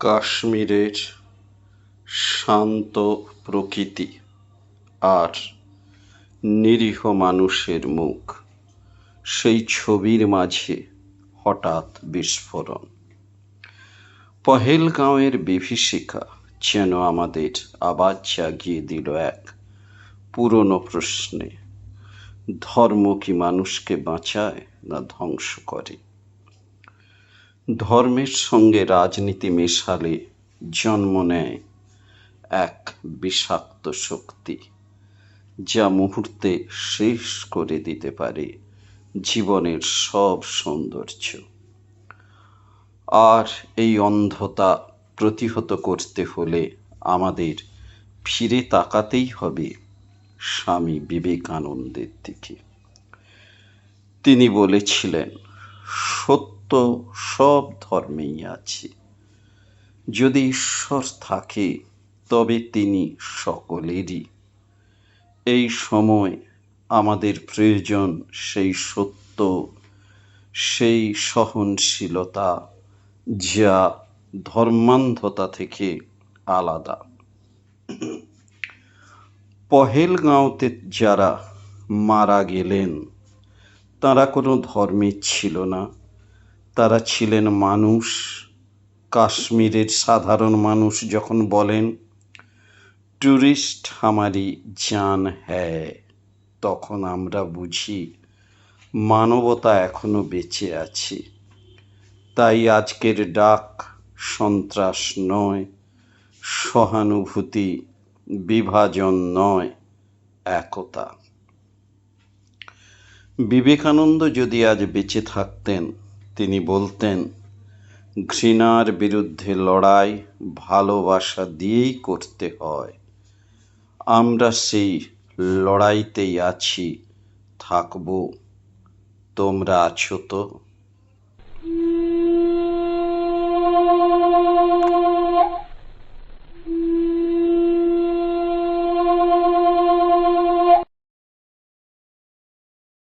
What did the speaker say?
কাশ্মীরের শান্ত প্রকৃতি আর নিরীহ মানুষের মুখ। সেই ছবির মাঝে হঠাৎ বিস্ফোরণ। পহেলগাঁওয়ের বিভীষিকা যেন আমাদের আবার জাগিয়ে দিল এক পুরনো প্রশ্নে, ধর্ম কি মানুষকে বাঁচায় না ধ্বংস করে? ধর্মের সঙ্গে রাজনীতি মেশালে জন্ম নেয় এক বিষাক্ত শক্তি, যা মুহূর্তে শেষ করে দিতে পারে জীবনের সব সৌন্দর্য। আর এই অন্ধতা প্রতিহত করতে হলে আমাদের ফিরে তাকাতেই হবে স্বামী বিবেকানন্দের দিকে। তিনি বলেছিলেন, সত্য সব ধর্মেই আছে। যদি ঈশ্বর থাকে, তবে তিনি সকলেরই। এই সময় আমাদের প্রয়োজন সেই সত্য, সেই সহনশীলতা, যা ধর্মান্ধতা থেকে আলাদা। পহেলগাঁওতে যারা মারা গেলেন, তারা কোনো ধর্মের ছিল না। তারা ছিলেন মানুষ। কাশ্মীরের সাধারণ মানুষ যখন বলেন ট্যুরিস্ট হামারি জান হ্যায়, তখন আমরা বুঝি মানবতা এখনও বেঁচে আছে। তাই আজকের ডাক সন্ত্রাস নয়, সহানুভূতি বিভাজন নয়, একতা। বিবেকানন্দ যদি আজ বেঁচে থাকতেন তিনি বলতেন, ঘৃণার বিরুদ্ধে লড়াই ভালোবাসা দিয়েই করতে হয়। আমরা সেই লড়াইতেই আছি, থাকব। তোমরা আছো তো?